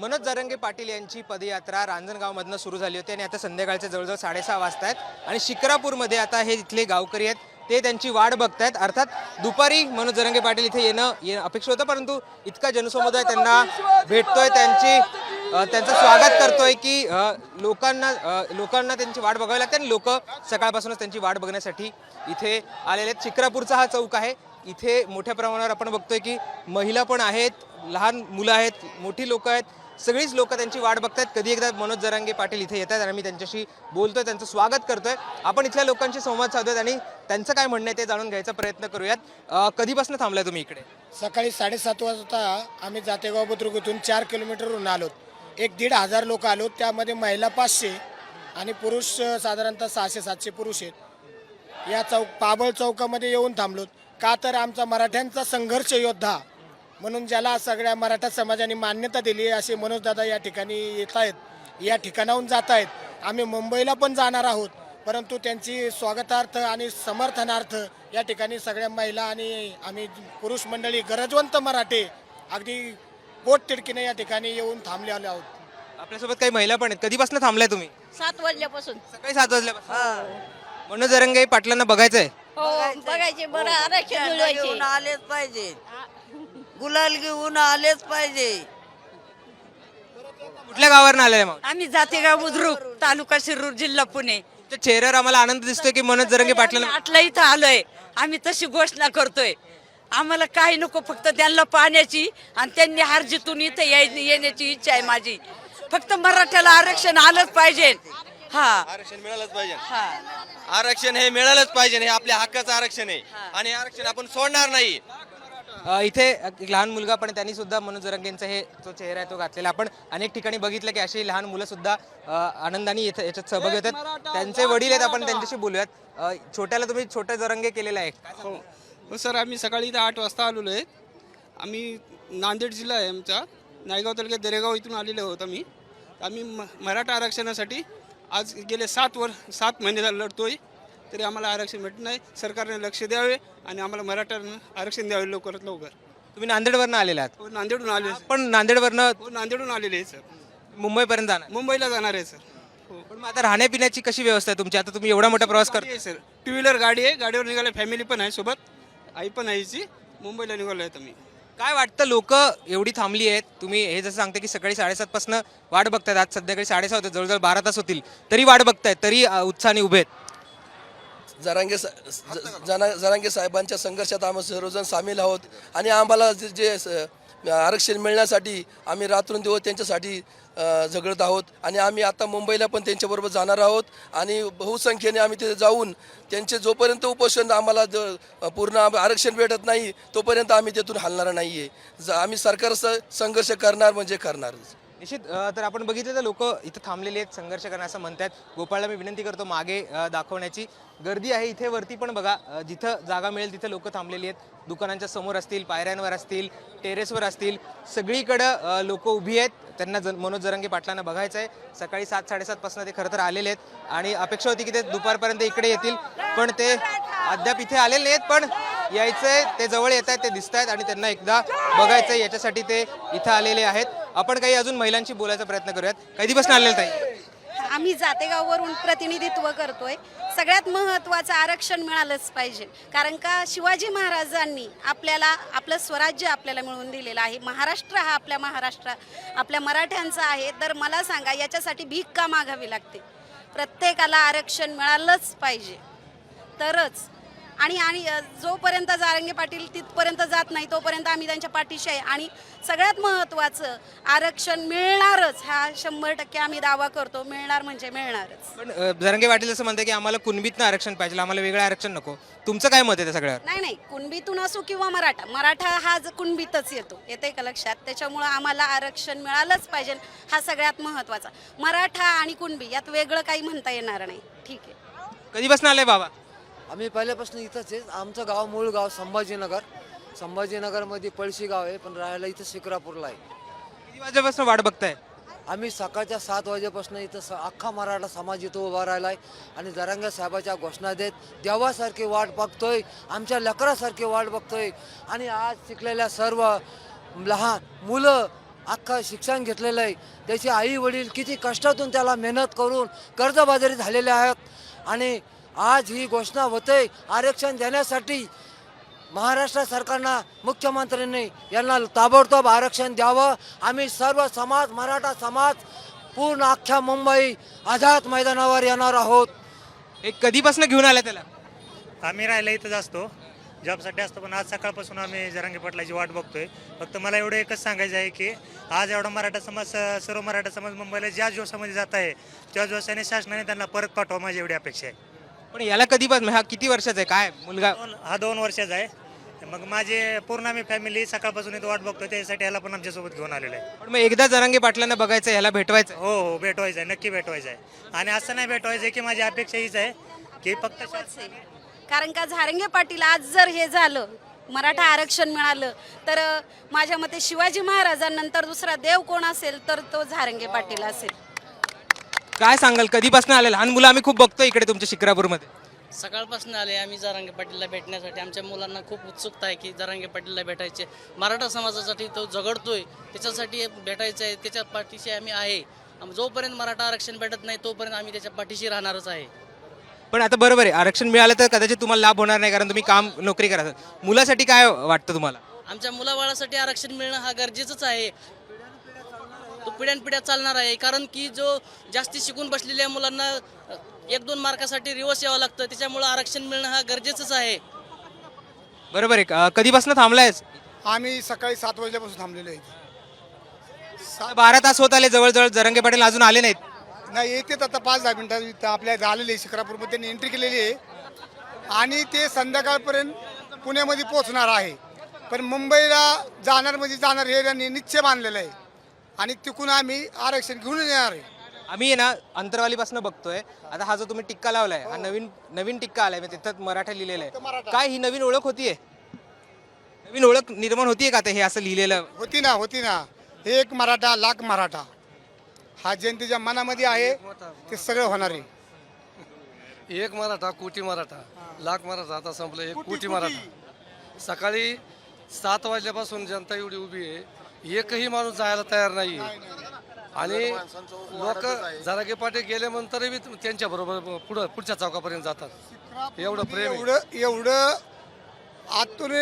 मनोज जरंगे पाटील यांची पदयात्रा रांजणगावमधनं सुरू झाली होती आणि आता संध्याकाळचे जवळजवळ साडेसहा वाजता आहेत. आणि शिक्रापूरमध्ये आता हे इथले गावकरी आहेत ते त्यांची वाट बघतायत. अर्थात दुपारी मनोज जरंगे पाटील इथे येणं येणं अपेक्षित होतं परंतु इतका जनसमुदाय त्यांना भेटतोय त्यांची त्यांचं स्वागत करतोय की लोकांना लोकांना त्यांची वाट बघावी लागते आणि लोक सकाळपासूनच त्यांची वाट बघण्यासाठी इथे आलेले आहेत. शिक्रापूरचा हा चौक आहे. इथे मोठ्या प्रमाणावर आपण बघतोय की महिला पण आहेत लहान मुलं आहेत मोठी लोक आहेत. सगळीच लोक त्यांची वाट बघतायत. कधी एकदा मनोज जरांगे पाटील इथे येतात आणि मी त्यांच्याशी बोलतोय त्यांचं स्वागत करतोय. आपण इथल्या लोकांशी संवाद साधूयात आणि त्यांचं काय म्हणणं आहे ते जाणून घ्यायचा प्रयत्न करूयात. कधीपासून थांबलाय तुम्ही इकडे? सकाळी साडेसात वाजता आम्ही जातेगाव बुद्रुक इथून चार किलोमीटरवरून आलो. एक दीड हजार लोक आलो. त्यामध्ये महिला पाचशे आणि पुरुष साधारणतः सहाशे सातशे पुरुष आहेत. या चौक पाबळ चौकामध्ये येऊन थांबलो का तर आमचा मराठ्यांचा संघर्ष योद्धा म्हणून ज्याला सगळ्या मराठा समाजाने मान्यता दिली आहे असे मनोजदादा या ठिकाणी येत आहेत या ठिकाणाहून जात आहेत. आम्ही मुंबईला पण जाणार आहोत परंतु त्यांची स्वागतार्थ आणि समर्थनार्थ या ठिकाणी सगळ्या महिला आणि आम्ही पुरुष मंडळी गरजवंत मराठे अगदी पोट तिडकीने या ठिकाणी येऊन थांबले आलो आहोत. आपल्यासोबत काही महिला पण आहेत. कधीपासून थांबलाय तुम्ही? सात वाजल्यापासून. सकाळी सात वाजल्यापासून. मनोज जरंगे पाटलांना बघायचंय. हो बघायचे बरं आरक्षण मिळवायचे. आलेच पाहिजे. गुलाल घेऊन आलेच पाहिजे. कुठल्या गावावरून आलेले मग? आम्ही जातेगाव बुद्रुक तालुका शिरूर जिल्हा पुणे. तुमच्या चेहऱ्यावर आम्हाला आनंद दिसतोय की मनोज जरंगे पाटलांना आटला इथं आलोय. आम्ही तशी घोषणा करतोय. आम्हाला काही नको फक्त त्यांना पाण्याची आणि त्यांनी हार जितून इथं याय- येण्याची इच्छा आहे माझी. फक्त मराठ्याला आरक्षण आलंच पाहिजे. हा. आरक्षण मिळालंच पाहिजे. हा. आरक्षण हे मिळालंच पाहिजे हे आपल्या हक्काचं आरक्षण आहे. आणि आरक्षण आपण सोडणार नाही. इथे एक लहान मुलगा पण त्यांनी सुद्धा मनोज जरंगेंचा हे जो चेहरा आहे तो घातलेला आपण अनेक ठिकाणी बघितलं की अशी लहान मुलं सुद्धा आनंदाने इथे याच्यात सहभागी होतात. त्यांचे वडील आहेत आपण त्यांच्याशी बोलूयात. छोट्याला तुम्ही छोटे जरंगे केलेला आहे. हो. हो सर आम्ही सकाळी इथं आठ वाजता आलेलो आहे. आम्ही नांदेड जिल्हा आहे आमचा. नायगाव तालुक्यात दरेगाव इथून आलेलो आहोत आम्ही. आम्ही मराठा आरक्षणासाठी आज गेले सात वर सात महिने झाले लढतोय. तरी आम्हाला आरक्षण भेटत नाही. सरकारने लक्ष द्यावे आणि आम्हाला मराठा आरक्षण द्यावे लवकरात लवकर. तुम्ही नांदेडवरनं आलेला आहात? हो नांदेडून आले पण नांदेडवरनं हो नांदेडून आलेले आहे सर. मुंबईपर्यंत जाणार? मुंबईला जाणार आहे सर. हो. पण मग आता राहण्यापिण्याची कशी व्यवस्था आहे तुमची? आता तुम्ही एवढा मोठा प्रवास गाडी करता आहे सर. टू व्हीलर गाडी आहे. गाडीवर निघाले फॅमिली पण आहे सोबत. आई पण आहे हिची. मुंबईला निघालो आहेत आम्ही काय वाटतं लोक एवढी थांबली आहेत? तुम्ही हे जसं सांगते की सकाळी साडेसात पासून वाट बघतायत. आज संध्याकाळी साडेसहा होते. जवळजवळ बारा तास होतील. तरी वाट बघतायत. तरी अ, उत्साहाने उभे आहेत. जरांगे सा- ज- जना जरांगे साहेबांच्या संघर्षात आम्ही सर्वजण सामील आहोत. आणि आम्हाला जे जे स- आरक्षण मिळण्यासाठी आम्ही रात्रंदिवस त्यांच्यासाठी अ, झगडत आहोत. आणि आम्ही आता मुंबईला पण त्यांच्याबरोबर जाणार आहोत. आणि बहुसंख्येने आम्ही तिथे जाऊन त्यांचे जोपर्यंत उपोषण आम्हाला ज- पूर्ण आम- आरक्षण भेटत नाही तोपर्यंत आम्ही तिथून हलणार नाही आहे ज- आम्ही सरकार संघर्ष करणार म्हणजे करणारच. निश्चित तर आपण बघितलं तर लोक इथं थांबलेले आहेत संघर्ष करणार असं म्हणतात गोपाळला मी विनंती करतो मागे दाखवण्याची. गर्दी आहे इथे वरती पण बघा जिथं जागा मिळेल तिथं लोक थांबलेली आहेत. दुकानांच्या समोर असतील पायऱ्यांवर असतील टेरेसवर असतील सगळीकडं लोक उभी आहेत. त्यांना जन मनोज जरंगे पाटलांना बघायचं आहे सकाळी सात साडेसातपासून ते खरं तर आलेले आहेत. आणि अपेक्षा होती की ते दुपारपर्यंत इकडे येतील. पण ते अद्याप इथे आलेले नाहीत पण यायचंय ते जवळ येत आहेत ते दिसत आहेत आणि त्यांना एकदा बघायचंय. याच्यासाठी ते इथं आलेले आहेत. आपण काही अजून महिलांशी बोलायचा प्रयत्न करूयात. कधीपासून आलेलं ताई. आम्ही जातेगाववरून प्रतिनिधित्व करतोय. सगळ्यात महत्त्वाचं आरक्षण मिळालंच पाहिजे. कारण का शिवाजी महाराजांनी आपल्याला आपलं स्वराज्य आपल्याला मिळवून दिलेलं आहे. महाराष्ट्र हा आपल्या महाराष्ट्र आपल्या मराठ्यांचा आहे. तर मला सांगा याच्यासाठी भीक का मागावी लागते? प्रत्येकाला आरक्षण मिळालंच पाहिजे. तरच आणि आणि जोपर्यंत जारंगे पाटील तिथपर्यंत जात नाही तोपर्यंत आम्ही त्यांच्या पाठीशी आहे. आणि सगळ्यात महत्त्वाचं आरक्षण मिळणारच हा शंभर टक्के आम्ही दावा करतो. मिळणार म्हणजे मिळणारच. पण अ, जरंगे पाटील असं म्हणते की आम्हाला कुणबीतनं आरक्षण पाहिजे आम्हाला वेगळं आरक्षण नको. तुमचं काय मत आहे त्या सगळ्यावर? नाही नाही. कुणबीतून असो किंवा मराठा मराठा हा ज- कुणबीतच येतो. येते का लक्षात? त्याच्यामुळं आम्हाला आरक्षण मिळालंच पाहिजे हा सगळ्यात महत्त्वाचा. मराठा आणि कुणबी यात वेगळं काही म्हणता येणार नाही. ठीक आहे. कधीपासून आले बाबा? आम्ही पहिल्यापासून इथंच आहे. आमचं गाव मूळ गाव संभाजीनगर. संभाजीनगरमध्ये पळशी गाव आहे पण राहायला इथं शिक्रापूरला आहे. किती वाजेपासून वाट बघताय? आम्ही सकाळच्या सात वाजेपासून इथं स अख्खा मराठा समाज इथं उभा राहिला आहे आणि जरांगे साहेबाच्या घोषणा देत देवासारखी वाट बघतोय आमच्या लेकरासारखी वाट बघतोय. आणि आज शिकलेल्या सर्व लहान मुलं अख्खं शिक्षण घेतलेलं आहे. त्याचे आई वडील किती कष्टातून त्याला मेहनत करून कर्जबाजारी झालेले आहेत. आणि आज ही घोषणा होते आरक्षण देण्यासाठी महाराष्ट्र सरकारनं मुख्यमंत्र्यांनी यांना ताबडतोब आरक्षण द्यावं. आम्ही सर्व समाज मराठा समाज पूर्ण अख्ख्या मुंबई आझाद मैदानावर येणार आहोत. एक कधीपासून घेऊन आला त्याला? आम्ही राहायला इथंच असतो. जॉबसाठी असतो पण आज सकाळपासून आम्ही जरांगे पाटलाची वाट बघतोय. फक्त मला एवढं एकच सांगायचं आहे की आज एवढा मराठा समाज सर्व मराठा समाज मुंबईला ज्या जोशामध्ये जात आहे त्या जोशाने शासनाने त्यांना परत पाठवा माझी एवढी अपेक्षा आहे. पण याला कधीपासून हा किती वर्षाचा आहे? काय मुलगा? दोन हा दोन वर्षाचा आहे. मग माझे पूर्ण आम्ही फॅमिली सकाळपासून इथं वाट बघतोय त्यासाठी ह्याला पण आमच्यासोबत घेऊन आलेलं आहे. पण मग एकदा जरांगे पाटलांना बघायचं ह्याला भेटवायचं हो हो भेटवायचं आहे नक्की भेटवायचं आहे आणि असं नाही भेटवायचं आहे की माझी अपेक्षा हीच आहे की फक्त कारण का झारंगे पाटील आज जर हे झालं मराठा आरक्षण मिळालं तर अ, माझ्या मते शिवाजी महाराजांनंतर दुसरा देव कोण असेल तर तो झारंगे पाटील असेल. काय सांगाल? कधीपासून आले लहान मुलं आम्ही खूप बघतो इकडे तुमच्या शिक्रापूरमध्ये सकाळपासून आले आम्ही जरांगे पाटीलला भेटण्यासाठी. आमच्या मुलांना खूप उत्सुकता आहे की जरांगे पाटीलला भेटायचे. मराठा समाजासाठी तो झगडतोय. त्याच्यासाठी भेटायचं आहे. त्याच्या पाठीशी आम्ही आहे. जोपर्यंत मराठा आरक्षण भेटत नाही तोपर्यंत आम्ही त्याच्या पाठीशी राहणारच आहे. पण आता बरोबर आहे. आरक्षण मिळालं तर कदाचित तुम्हाला लाभ होणार नाही कारण तुम्ही काम नोकरी करा मुलासाठी काय वाटतं तुम्हाला? आमच्या मुलाबाळासाठी आरक्षण मिळणं हा गरजेचंच आहे. तो पिढ्यानपिढ्या चालणार आहे. कारण की जो जास्ती शिकून बसलेल्या मुलांना एक दोन मार्कासाठी रिवर्स यावं लागतं. त्याच्यामुळं आरक्षण मिळणं हा गरजेचंच आहे. बरोबर आहे. का? कधीपासून थांबलायस? आम्ही सकाळी सात वाजल्यापासून थांबलेलो आहे. बारा तास होत आले जवळजवळ जरंगे पाटील अजून आले नाहीत. नाही येतेच आता पाच दहा मिनिटात इथं आपल्या इथं आलेले आहे शिक्रापूरमध्ये त्यांनी एंट्री केलेली आहे. आणि ते संध्याकाळपर्यंत पुण्यामध्ये पोहोचणार आहे. पण मुंबईला जाणार म्हणजे जाणार हे त्यांनी निश्चय बांधलेलं आहे. आणि तिकून आम्ही आरक्षण घेऊन येणार आहे. आम्ही आहे ना अंतरवालीपासून बघतोय. आता हा जो तुम्ही टिक्का लावलाय हा नवीन नवीन टिक्का आलाय म्हणजे तिथं मराठा लिहिलेलं आहे. काय ही नवीन ओळख होतीये? नवीन ओळख निर्माण होतीये का आता हे असं लिहिलेलं? होती ना होती ना. एक मराठा लाख मराठा. हा जनतेच्या मनामध्ये आहे ते सगळं होणार आहे. एक मराठा कोटी मराठा. लाख मराठा आता संपलं. एक कोटी. मराठा. सकाळी सात वाजल्यापासून जनता एवढी उभी आहे. एकही माणूस जायला तयार नाही. आणि लोक जरागे पाटे गेल्यानंतरही बी त्यांच्या बरोबर पुढं पुढच्या चौकापर्यंत जातात. एवढं प्रेम. एवढं एवढं आतून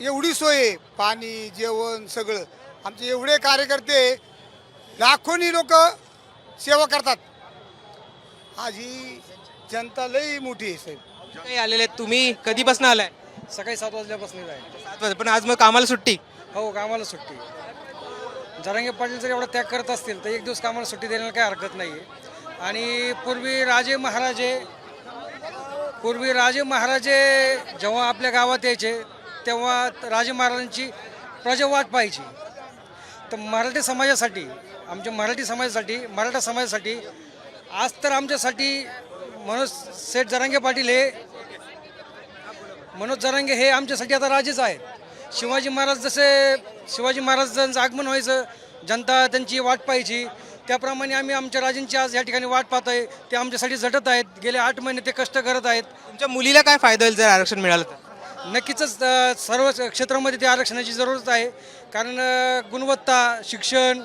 एवढी सोय आहे. पाणी जेवण सगळं. आमचे एवढे कार्यकर्ते लाखोनी लोक सेवा करतात. आज ही जनता लई मोठी आहे साहेब. काही आलेले आहेत तुम्ही. कधीपासून आलाय? सकाळी सात वाजल्यापासून आहे. सात वाजता. पण आज मग कामाला सुट्टी. हो कामाला सुट्टी. जरांगे पाटील जर एवढा त्याग करत असतील तर एक दिवस कामाला सुट्टी देण्याला काही हरकत नाही आहे आणि पूर्वी राजे महाराजे पूर्वी राजे महाराजे जेव्हा आपल्या गावात यायचे तेव्हा राजे महाराजांची प्रजा वाट पाहायची. तर मराठी समाजासाठी आमच्या मराठी समाजासाठी मराठा समाजासाठी आज तर आमच्यासाठी मनोज सेठ जरांगे पाटील हे मनोज जरांगे हे आमच्यासाठी आता राजेच आहेत. शिवाजी महाराज जसे शिवाजी महाराजांचं आगमन व्हायचं जनता त्यांची वाट पाहायची. त्याप्रमाणे आम्ही आमच्या राजांची आज या ठिकाणी वाट पाहतोय ते आमच्यासाठी झटत आहेत. गेले आठ महिने ते कष्ट करत आहेत. तुमच्या मुलीला काय फायदा होईल जर आरक्षण मिळालं तर? नक्कीच सर्व क्षेत्रामध्ये त्या आरक्षणाची जरूरत आहे. कारण गुणवत्ता शिक्षण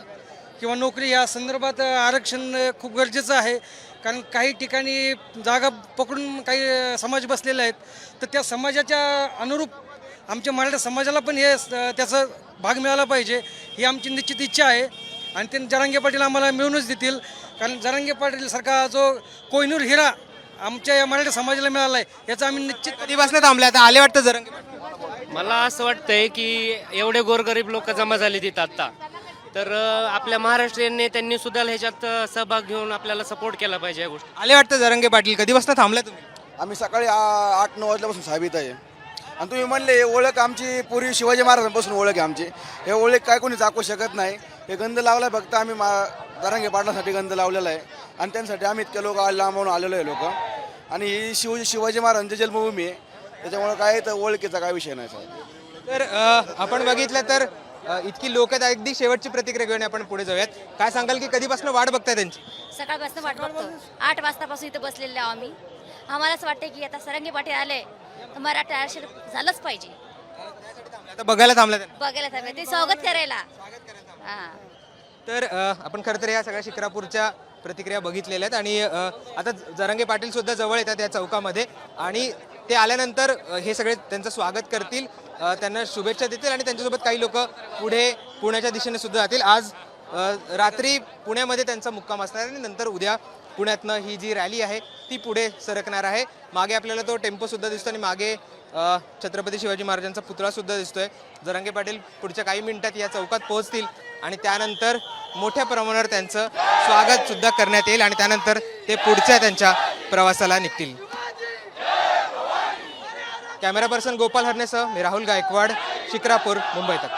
किंवा नोकरी या संदर्भात आरक्षण खूप गरजेचं आहे. कारण काही ठिकाणी जागा पकडून काही समाज बसलेले आहेत. तर त्या समाजाच्या अनुरूप आमच्या मराठा समाजाला पण हे त्याचा भाग मिळाला पाहिजे. ही आमची निश्चित इच्छा आहे. आणि ते जरांगे पाटील आम्हाला मिळूनच देतील. कारण जरांगे पाटीलसारखा जो कोहिनूर हिरा आमच्या या मराठा समाजाला मिळाला आहे याचा आम्ही निश्चित कधीपासून थांबले? आता आले वाटतं जरंगे पाटील. मला असं वाटतंय की एवढे गोरगरीब लोक जमा झाले तिथं आता. तर आपल्या महाराष्ट्रीयन नेत्यांनी सुद्धा ह्याच्यात सहभाग घेऊन आपल्याला सपोर्ट केला पाहिजे या गोष्टी. आले वाटतं जरंगे पाटील? कधीपासून थांबलाय तुम्ही? आम्ही सकाळी आठ नऊ वाजल्यापासून साहेब इथं आहे. आणि तुम्ही म्हणले हे ओळख आमची पूर्वी शिवाजी महाराजांपासून ओळख आहे आमची. हे ओळख काय कोणी दाखवू शकत नाही. हे गंध लावलाय फक्त आम्ही मा दरांगे पाडण्यासाठी गंध लावलेला आहे. आणि त्यांसाठी आम्ही इतके लोक लांबून आलेलो आहे लोक. आणि ही शिव शिवाजी महाराजांची जन्मभूमी आहे. त्याच्यामुळे काय तर ओळखीचा काय विषय नाही साहेब. तर आपण बघितलं तर इतकी लोक आहेत. अगदी शेवटची प्रतिक्रिया घेऊन आपण पुढे जाऊयात. काय सांगाल की कधीपासून वाट बघताय त्यांची? सकाळपासून वाट बघतो. आठ वाजतापासून इथं बसलेले आहो आम्ही. आम्हाला असं वाटतं की आता सरंगी पाटील आले. तर मराठी आरक्षण झालंच पाहिजे. आता बघायला थांबलाय त्यांना. बघायला थांबे ते स्वागत करायला. हा. तर अ, आपण खरं तर या सगळ्या शिक्रापूरच्या प्रतिक्रिया बघितलेल्या आहेत आणि अ, आता जरांगे पाटील सुद्धा जवळ येतात या चौकामध्ये आणि ते आल्यानंतर अ, हे सगळे त्यांचं स्वागत करतील. अ, त्यांना शुभेच्छा देतील आणि त्यांच्यासोबत काही लोक पुढे पुण्याच्या दिशेने सुद्धा जातील. आज अ, रात्री पुण्यामध्ये त्यांचा मुक्काम असणार आहे आणि नंतर उद्या पुण्यातनं ही जी रॅली आहे ती पुढे सरकणार आहे. मागे आपल्याला तो टेम्पोसुद्धा दिसतो आणि मागे छत्रपती शिवाजी महाराजांचा पुतळासुद्धा दिसतोय. जरांगे पाटील पुढच्या काही मिनिटात या चौकात पोहोचतील आणि त्यानंतर मोठ्या प्रमाणावर त्यांचं स्वागतसुद्धा करण्यात येईल आणि त्यानंतर ते पुढच्या त्यांच्या प्रवासाला निघतील. कॅमेरा पर्सन गोपाल हरणेसह मी राहुल गायकवाड शिक्रापूर मुंबई तक.